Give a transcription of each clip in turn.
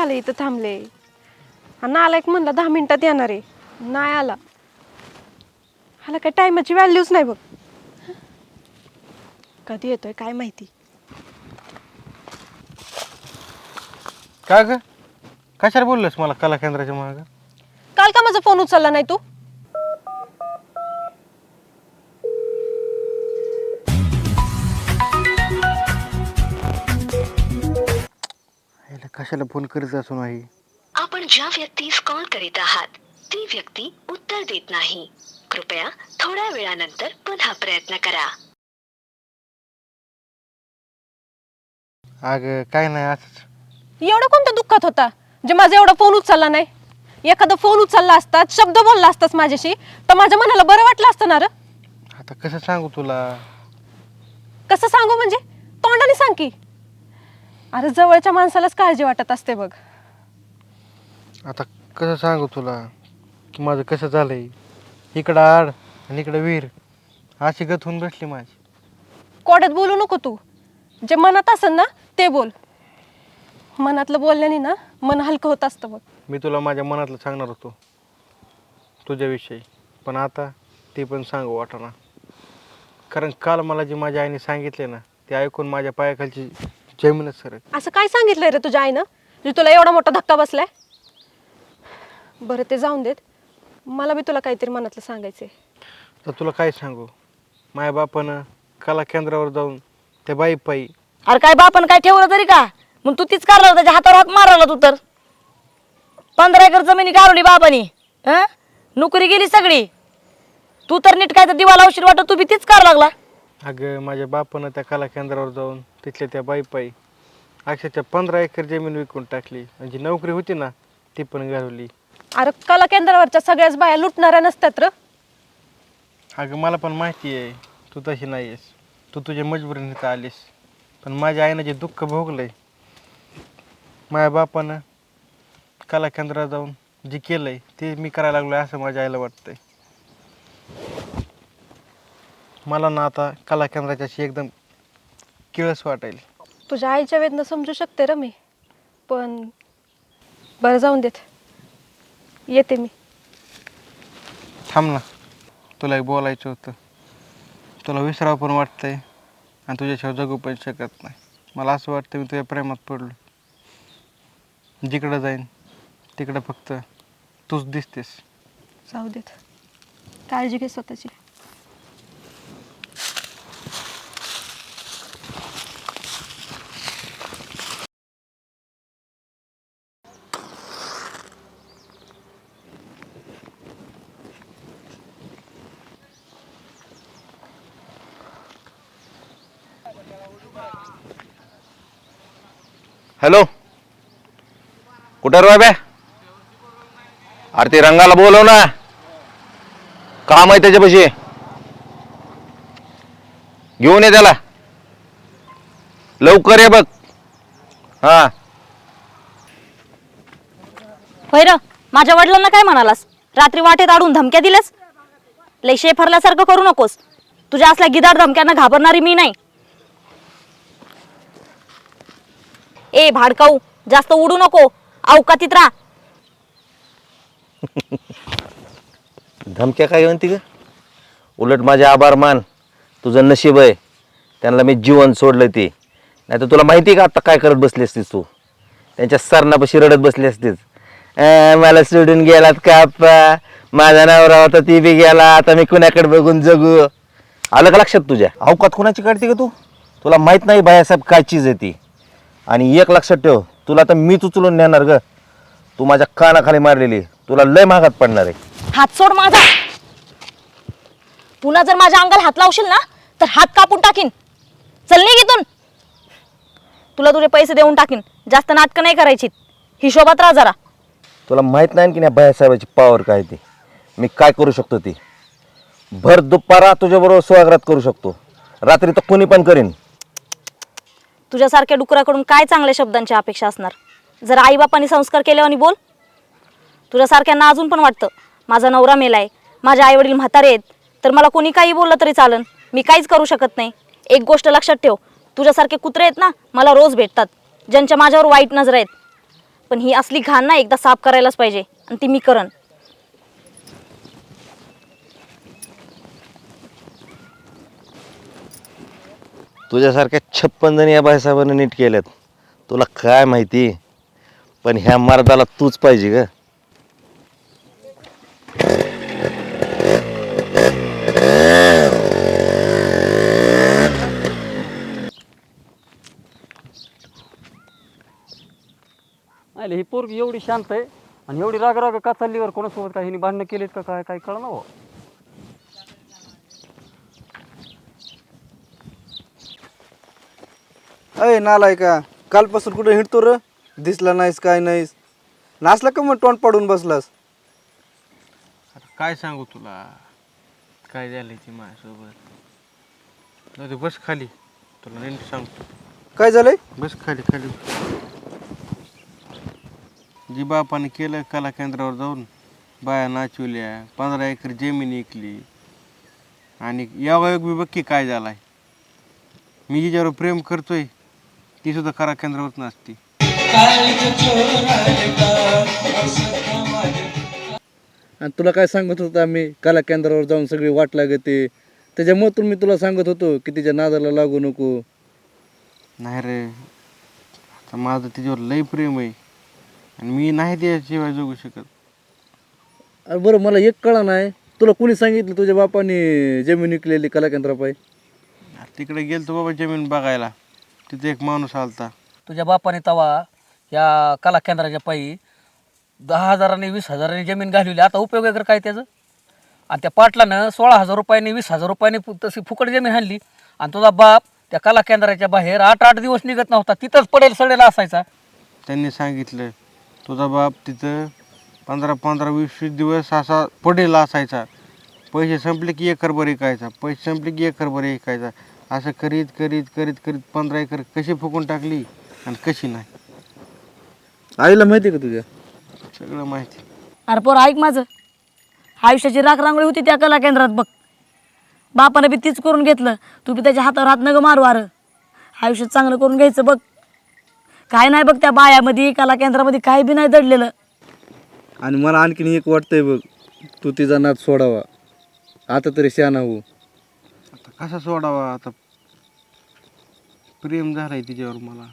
झाले इथं थांबले. नालायक म्हणला दहा मिनिटात येणार आहे. नाही आला. ह्याला काय? टायमाची व्हॅल्यूच नाही बघ. कधी येतोय काय माहिती. काय ग? कशाला बोललंस मला कला केंद्राच्या माग? काल का माझा फोन उचलला नाही तू? कशाला फोन करीत असू नाही? आपण ज्या व्यक्तीस कॉल करीत आहात ती व्यक्ती उत्तर देत नाही. कृपया थोड्या वेळानंतर पुन्हा प्रयत्न करा. अगं काय नाही असंच. एवढं कोणत्या दुःखात होता? जे माझा एवढा फोन उचलला नाही. एखादा फोन उचलला असता शब्द बोलला असतास माझ्याशी तर माझ्या मनाला बरं वाटलं असतं ना र? आता कसं सांगू तुला? कसं सांगू म्हणजे? तोंडाने सांग की. अरे जवळच्या माणसालाच काळजी वाटत असते बघ. आता कसं सांगू तुला की माझं कसं झालंय? इकडं आड आणि इकडं वीर अशी गत होऊन बसली माझी. कोड्यात बोलू नको तू. जे मनात असेल ना ते बोल. मनातलं बोलल्याने ना मन हलकं होत असतं बघ. मी तुला माझ्या मनातलं सांगणार होतो तुझ्याविषयी. पण आता ते पण सांगू वाटाना कारण काल मला जे माझ्या आईने सांगितले ना ते ऐकून माझ्या पायाखालची जमीनच सरक असं काय सांगितलंय रे तुझ्या आईनं? जे तुला एवढा मोठा धक्का बसलाय? बरं ते जाऊन देत. मला बी तुला काहीतरी मनातलं सांगायचंय. तर तुला काय सांगू? माझ्या बापानं कला केंद्रावर जाऊन त्या बाई पायी. अरे काय बापन काय ठेवलं तरी का? मग तू तीच काढला त्याच्या हातावर हात मारला तू तर. पंधरा एकर जमिनी काढली बाबानी हं? नोकरी गेली सगळी. तू तर नीट काय तर दिवा लावशील वाटत तू बी तीच कार लागला. अगं माझ्या बापानं त्या कला केंद्रावर जाऊन तिथल्या त्या बाई पायी अक्षरशः पंधरा एकर जमीन विकून टाकली. म्हणजे नोकरी होती ना ती पण घालवली. अरे कला केंद्रावरच्या सगळ्याच बाया लुटणाऱ्या नसतात र. अगं मला पण माहिती आहे तू तशी नाही आहेस तू तुझ्या मजबुरीने इथं आलीस. पण माझ्या आईनं जे दुःख भोगलंय माझ्या बापानं कला केंद्रात जाऊन जे केलंय ते मी करायला लागलो असं माझ्या आईला वाटतंय. मला ना आता कला केंद्राच्याशी एकदम किळस वाटेल तुझ्या आईच्या वेदना समजू शकते र मी. पण बरं जाऊन देत. येते मी. थांब ना. तुला एक बोलायचं होतं. तुला विसरावं पण वाटतंय. आणि तुझ्याशिवाय जगू पण शकत नाही. मला असं वाटतं मी तुझ्या प्रेमात पडलो. जिकडं जाईन तिकडं फक्त तूच दिसतेस. जाऊ देत. काळजी घे स्वतःची हॅलो कुठं रे बे अरे ते रंगाला बोलव ना. काम आहे त्याच्यापाशी. घेऊन ये त्याला. लवकर ये बघ. हा. होय माझ्या वडिलांना काय म्हणालास? रात्री वाटेत आडून धमक्या दिल्यास? लय शेफरल्यासारखं करू नकोस. तुझ्या असल्या गिदार धमक्यांना घाबरणारी मी नाही. ए भाडकाऊ जास्त उडू नको. अवकातीत राहा. धमक्या काय म्हणते ग? उलट माझे आभार मान तुझं नशीब आहे. त्यांना मी जीवन सोडलं ते. नाही तर तुला माहिती आहे का आता काय करत बसली असतीस तू? त्यांच्या सरणापाशी रडत बसली असतीस. "अं, मला सोडून गेलात का आप्पा? माझा नवरा होता ती बी गेला. आता मी कुणाकडे बघून जगू? आलं का लक्षात तुझ्या? अवकात कुणाची काढते का तू? तुला माहीत नाही बायासाहेब काय चीज आहे ती. आणि एक लक्षात ठेव तुला तर मीच उचलून नेणार ग. तू माझ्या कानाखाली मारलेली तुला लय महागात पडणार आहे. हात सोड माझा. पुन्हा जर माझ्या अंगाला हात लावशील ना तर हात कापून टाकीन. चल निघ इथून. तुला तुझे पैसे देऊन टाकीन. जास्त नाटकं नाही करायची हिशोबात राहा जरा. तुला माहीत नाही की नाही बायासाहेबाची पावर काय ती. मी काय करू शकतो ती? भर दुपारा तुझ्याबरोबर स्वागत करू शकतो. रात्री तर कोणी पण करीन. तुझ्यासारख्या डुकराकडून काय चांगल्या शब्दांची अपेक्षा असणार? जर आईबापांनी संस्कार केले आणि बोल. तुझ्यासारख्यांना अजून पण वाटतं माझा नवरा मेलाय माझे आईवडील म्हातारे आहेत तर मला कोणी काही बोललं तरी चालन. मी काहीच करू शकत नाही. एक गोष्ट लक्षात ठेव तुझ्यासारखे कुत्रे आहेत ना मला रोज भेटतात. ज्यांच्या माझ्यावर वाईट नजर आहेत. पण ही असली घाण ना एकदा साफ करायलाच पाहिजे आणि ती मी करन तुझ्यासारख्या छप्पन जणी या बायसाहेबांना नीट केल्यात. तुला काय माहिती? पण ह्या मर्दाला तूच पाहिजे ग. नाही ही पोरगी एवढी शांत आहे आणि एवढी राग राग का चाललीवर कोणासोबत काही भांडणं केलीत का काय? काय कळलं हो? अय नालाय का? कालपासून कुठे हिंडतो र? दिसला नाहीस काय नाहीस? नाचला का मग तोंड पाडून बसलास? आता काय सांगू तुला? काय झालंय ते माझ्यासोबत? जाऊ दे, बस खाली. तुला नेमकं सांगतो. काय झालंय? बस खाली खाली. जी बापाने केलं कला केंद्रावर जाऊन बाया नाचवल्या पंधरा एकर जमीन विकली. आणि यावयोग बी बक्की काय झालाय? मी जिच्यावर प्रेम करतोय ती सुद्धा कला केंद्रावर नसती. आणि तुला काय सांगत होतो आम्ही? कला केंद्रावर जाऊन सगळी वाट लागते. त्याच्यामुळे तर मी तुला सांगत होतो की तिच्या नादाला लागू नको. नाही रे. आता माझं तिच्यावर लई प्रेम आहे. आणि मी नाही त्याशिवाय जगू शकत. अरे बरं मला एक कळा नाही. तुला कोणी सांगितलं तुझ्या बापाने जमीन विकलेली कला केंद्रापायी? तिकडे गेलतो बाबा जमीन बघायला. तिथे एक माणूस आलता. तुझ्या बापाने तवा या कला केंद्राच्या पायी दहा हजारांनी वीस हजारांनी जमीन घालवली. आता उपयोग का काय त्याचं? आणि त्या पाटलानं सोळा हजार रुपयांनी वीस हजार रुपयांनी फु- तशी फुकट जमीन आणली. आणि तुझा बाप त्या कला केंद्राच्या बाहेर आठ आठ दिवस निघत नव्हता. तिथंच पडेल सडेल असायचा. त्यांनी सांगितलं तुझा बाप तिथं पंधरा पंधरा वीस वीस दिवस असा पडेल असायचा. पैसे संपले की एकरभर ऐकायचा पैसे संपले की एकरभर ऐकायचा असं करीत करीत करीत करीत पंधरा एकर कशी फुकून टाकली आणि कशी नाही. आईला माहिती आहे का तुझ्या? सगळं माहिती. अरे पोर ऐक माझं. आयुष्याची राख रांगोळी होती त्या कला केंद्रात बघ. बापानं बी तीच करून घेतलं. तू बी त्याच्या हातावर हात नग मारू अरे. आयुष्य चांगलं करून घ्यायचं बघ. काय नाही बघ त्या बायामध्ये कला केंद्रामध्ये काही बी नाही दडलेलं. आणि मला आणखीन एक वाटतंय बघ तू तिचा नाद सोडावा. आता तरी शहाणा हो कसा सोडावा आता? प्रेम झालंय तिच्यावर मला.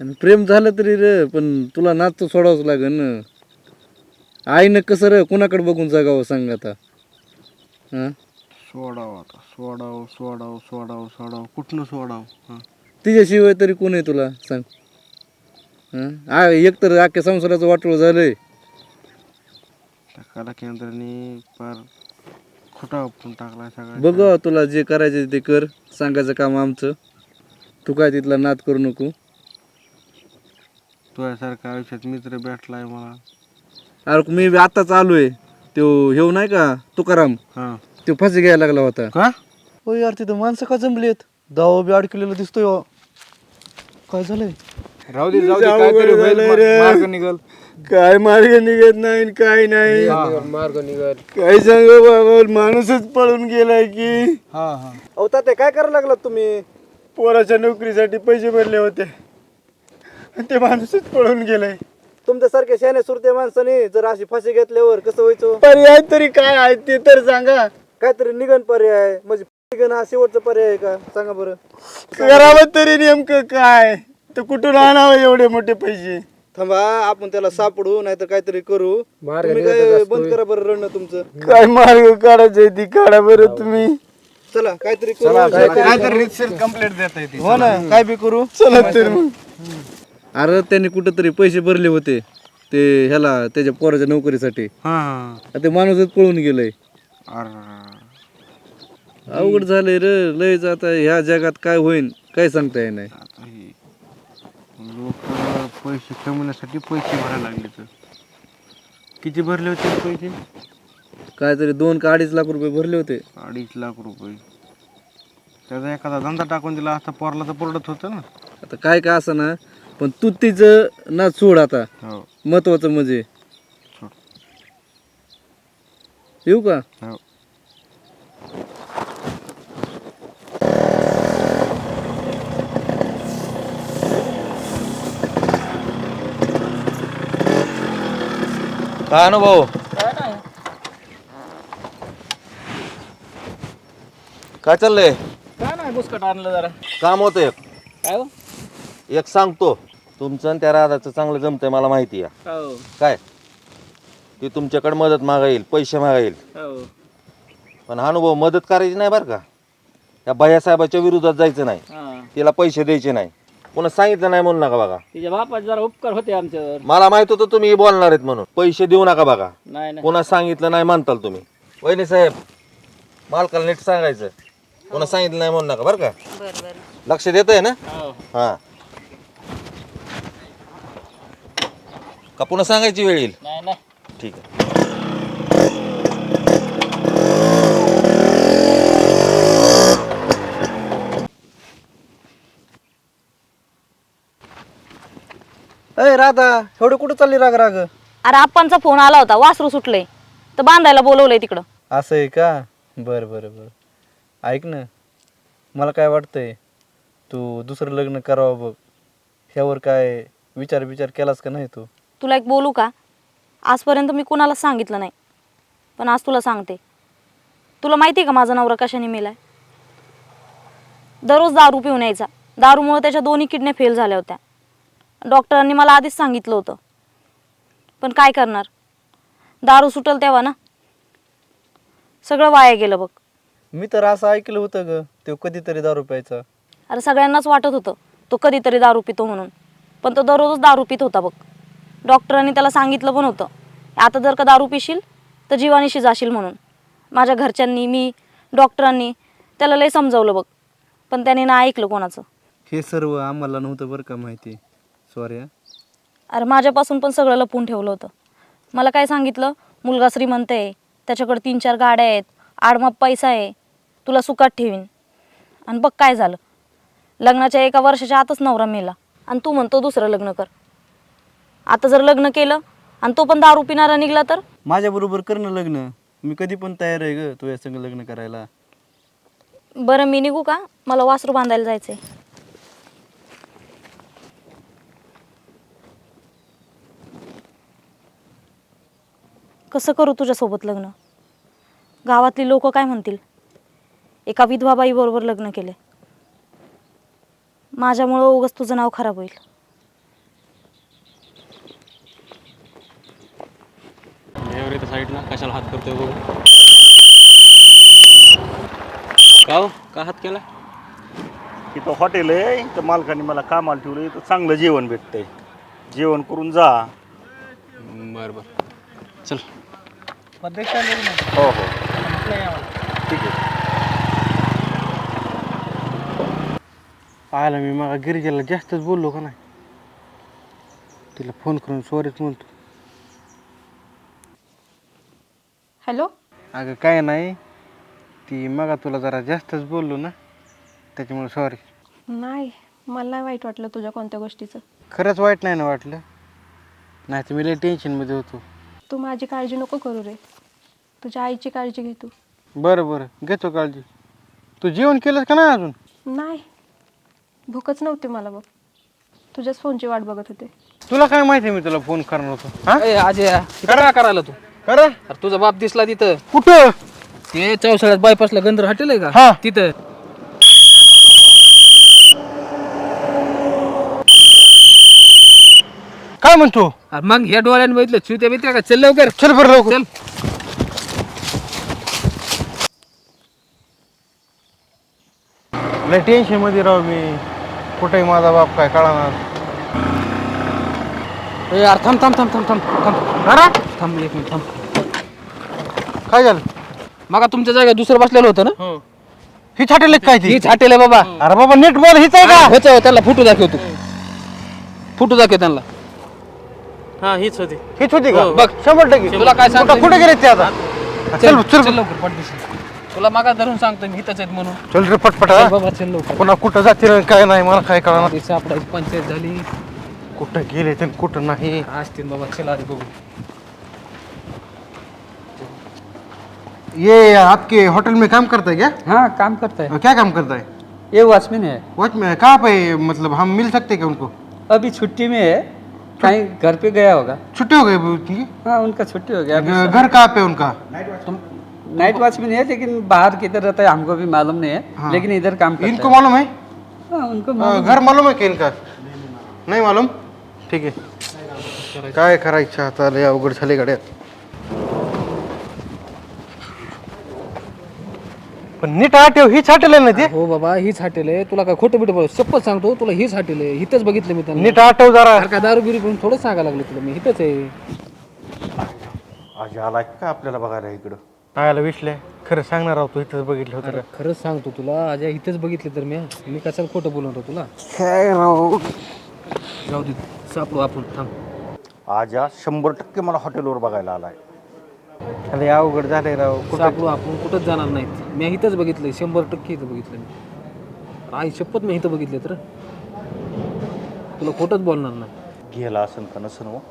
आणि प्रेम झालं तरी रे पण तुला नाद तर सोडावंच लागेल ना आईनं कसं रे कुणाकडे बघून जगावं सांग आता? हां? सोडावं आता. सोडावं सोडावं सोडावं सोडावं. कुठनं सोडावं? हां? तिच्याशिवाय तरी कोण आहे तुला? सांग. हां? आ एक तर अख्ख्या संसाराचं वाटोळ झालंय. त्या कला केंद्राने फार खोटा उपटून टाकला सगळा बघ तुला जे करायचं ते कर. सांगायचं काम आमचं. तू काय तिथला नाद करू नको. तुझ्यासारखा आयुष्यात मित्र भेटलाय मला. अरे मी बी आत्ताच आलोय. तो हेव नाही का तुकाराम? हां. तो फाशी घ्यायला लागला होता. का? हो यार तिथं माणसं का जमलीत दावा बी अडकलेला दिसतोय हो. काय झालंय? राहू दे जाऊ दे काहीतरी होईल, मार्ग निघल. काय मार्ग निघत नाही न काय नाही. मार्ग निघल काय सांग बाबा माणूसच पळून गेलाय की. हा हा. अहो तात्या काय करायला लागला तुम्ही? पोराच्या नोकरीसाठी पैसे भरले होते. आणि ते माणूसच पळून गेलाय. तुमच्यासारख्या शहाण्या सुरते माणसाने जर अशी फाशी घेतल्यावर कसं व्हायचं? पर्याय तरी काय आहे ते तर सांगा. काहीतरी निघन पर्याय म्हणजे निघन हा शेवटचा पर्याय आहे का? सांगा बरं. करावं तरी नेमकं काय? तर कुठून आणावं एवढे मोठे पैसे? थांबा आपण त्याला सापडू नाहीतर काहीतरी करू. तुम्ही काय बंद करा बरं रडणं तुमचं. काय मार्ग काढायचं ती? काढा बरं तुम्ही. चला काहीतरी करू. काहीतरी रितसर कंप्लेंट देता येते. हो ना काय बी करू. चला तर अरे त्यांनी कुठंतरी पैसे भरले होते. ते ह्याला त्याच्या पोराच्या नोकरीसाठी. ते माणूसच पळून गेलंय. अरे. अवघड झालंय रे. लयच आता ह्या जगात काय होईन काय सांगता हे लोक पैसे कमवण्यासाठी पैसे भरायला लागले तर. किती भरले होते पैसे? काहीतरी दोन का अडीच लाख रुपये भरले होते. अडीच लाख रुपये. त्याचा एखादा धंदा टाकून दिला असता पोरला तर परवडत होतं ना. आता काय का असं ना पण तू तिचं ना सोड आता. हो. महत्वाचं म्हणजे. सोड. येऊ का? हो. काय अनुभव काय चाललंय? काय नाही बुसकट आणलं जरा. काम होतं एक. काय हो? एक सांगतो. तुमचं आणि त्या राधाचं चांगलं जमतंय मला माहिती आहे. हो. काय? ती तुमच्याकडे मदत मागाईल पैसे मागाईल हो. पण हा अनुभव मदत करायची नाही बरं का? या भैयासाहेबाच्या विरोधात जायचं नाही. हा. तिला पैसे द्यायचे नाही. पुन्हा सांगितलं नाही म्हणू नका बघा. तिच्या बापाचे जरा उपकार होते आमच्यावर. मला माहीत होतं तुम्ही बोलणार आहेत म्हणून. पैसे देऊ नका बघा. नाही नाही. पुन्हा सांगितलं नाही म्हणताल तुम्ही. वहिनी साहेब मालकाला नीट सांगायचं. पुन्हा सांगितलं नाही म्हणू नका बरं का? लक्ष देत आहे ना? हो. हा. का पुन्हा सांगायची वेळ येईल? नाही नाही. ठीक आहे. अय राधा एवढं कुठं चालली राग राग? अरे आप्पांचा फोन आला होता वासरू सुटलंय. तर बांधायला बोलवलंय तिकडं. असं आहे का? बरं बरं बरं. ऐक ना मला काय वाटतंय तू दुसरं लग्न करावं बघ. ह्यावर काय विचार विचार केलास का नाही तू? तुला एक बोलू का? आजपर्यंत मी कुणाला सांगितलं नाही पण आज तुला सांगते. तुला माहिती आहे का माझा नवरा कशाने मेलाय? दररोज दारू पिऊन यायचा. दारूमुळे त्याच्या दोन्ही किडन्या फेल झाल्या होत्या. डॉक्टरांनी मला आधीच सांगितलं होतं. पण काय करणार? दारू सुटल तेव्हा ना? सगळं वाया गेलं बघ. मी तर असं ऐकलं होतं ग तो कधीतरी दारू प्यायचा. अरे सगळ्यांनाच वाटत होतं तो कधीतरी दारू पितो म्हणून. पण तो दररोजच दारू पित होता बघ. डॉक्टरांनी त्याला सांगितलं पण होतं आता जर का दारू पिशील तर जीवानीशी जाशील म्हणून. माझ्या घरच्यांनी मी डॉक्टरांनी त्याला लय समजावलं बघ. पण त्याने ना ऐकलं कोणाचं. हे सर्व आम्हाला नव्हतं बरं का माहिती. सॉरी अरे माझ्यापासून पण सगळं लपून ठेवलं होतं. मला काय सांगितलं? मुलगा श्रीमंत आहे. त्याच्याकडे तीन चार गाड्या आहेत. आडमाप पैसा आहे. तुला सुखात ठेवीन. आणि बघ काय झालं. लग्नाच्या एका वर्षाच्या आतच नवरा मेला. आणि तू म्हणतो दुसरं लग्न कर. आता जर लग्न केलं आणि तो पण दारू पिणारा निघला तर? माझ्याबरोबर कर ना लग्न. मी कधी पण तयार आहे ग तुझ्या संग लग्न करायला. बरं मी निघू का? मला वासरू बांधायला जायचंय. कसं करू तुझ्यासोबत लग्न? गावातली लोक काय म्हणतील? एका विधवा बाईबरोबर लग्न केले. माझ्यामुळं उगाच तुझं नाव खराब होईल. साईडला कशाला हात करतोय बघू. का हो? का हात केला? इथं हॉटेल आहे. इथं मालकाने मला कामाला ठेवलं. इथं चांगलं जेवण भेटतंय. जेवण करून जा. बरं बरं. चल. हो हो. ठीक आहे. पाहायला मी मग गिरिजाला जास्तच बोललो का नाही? तिला फोन करून सॉरीच म्हणतो. हॅलो अगं काय नाही. ती मग तुला जरा जास्तच बोललो ना त्याच्यामुळे सॉरी नाही मला नाही वाईट वाटलं तुझ्या कोणत्या गोष्टीचं. खरंच वाईट नाही ना वाटलं? नाही तर मी लई टेन्शनमध्ये होतो. तू माझी काळजी नको करू रे. तुझ्या आईची काळजी घे तू. बरं बरं. घेतो काळजी. तू जेवण केलंस का नाही अजून? नाही. भूकच नव्हती मला बघ. तुझ्याच फोनची वाट बघत होते. तुला काय माहिती मी तुला फोन करणार होतो? हा? ए अजय करायला तू? खरं अरे तुझा बाप दिसला तिथं. कुठं? ते चौसाळ्यात बायपासला गंधर हॉटेल आहे का? हा. तिथं. काय म्हणतो? अरे मग ह्या डोळ्याने बघितलं चिवत्या बित्या का? चल लवकर. चल बरं लवकर. चल. लय टेन्शनमध्ये राहू मी. कुठे माझा बाप काय कळणार. ए यार थांब थांब थांब थांब थांब थांब. अरे! थांब एक मिनिट थांब. काय झालं? मग तुमच्या जागा दुसरं बसलेलं होतं ना? ही. छाटेल काय ती? हीच हॉटेल आहे बाबा. अरे बाबा नीट बोल हीच आहे का? ह्याच्यावर त्याला फोटो दाखव तू. फोटो दाखव त्यांना. हा हीच होती. हीच होती का? बघ. शंभर टक्के. तुला काय सांगतो कुठं- कुठे गेले ते आता? चल चल. चल लवकर पटदिशी तुला मागा धरून सांगतो मी इथंच आहेत म्हणून. चल रे पटपट चल बाबा चल लवकर. पुन्हा कुठं जाते काय नाही मला काय कळणार? सापडायची पंचायत झाली. कुठं गेले ते कुठं नाही? असतील बाबा चल आधी बघू. ये आपके होटल में काम करता है क्या? हाँ काम करता है क्या काम करता है ये वॉचमैन है वॉच में कहाँ पे मतलब हम मिल सकते हैं क्या उनको? अभी छुट्टी में है. कहीं घर पे गया होगा. छुट्टी हो गई उनकी? हाँ उनका छुट्टी हो गया. अभी घर कहाँ पे है उनका? नाइट वॉच भी नहीं है लेकिन बाहर किधर रहता है हमको भी मालूम नहीं है लेकिन इधर काम करता इनको है। मालूम है? हाँ, उनको अ, घर मालूम आहे की इनका? नाही मालूम? ठीक आहे काय करायचं आता लय अवघड झाले गाड्यात. पण नीट आठव हीच हॉटेल आहे ना ते? हो बाबा हीच हॉटेल आहे तुला काय खोटं बिटं बोल? शपथ सांगतो तुला हीच हॉटेल आहे इथंच बघितलं मी त्यांना. नीट आठव जरा. काय दारू बिरू पण थोडं सांगायला लागलो तुला मी. इथंच आहे. आज आला का आपल्याला बघायला इकडं? आयला विसले खरं सांगणार आहोत तू इथंच बघितलं होतं का? खरंच सांगतो तुला आज इथंच बघितलं तर मी मी कशाला खोटं बोलवतो तुला? काय राव? जाऊ दे सापडू आपण थांब. आज या शंभर टक्के मला हॉटेलवर बघायला आलाय. लय अवघड झालंय राव कुठं? सापडू आपण कुठंच जाणार नाहीत. मी इथंच बघितलंय शंभर टक्के इथं बघितलं मी. आई शपथ मी इथं बघितले तर? तुला खोटंच बोलणार नाही. गेला असन का नसन हो?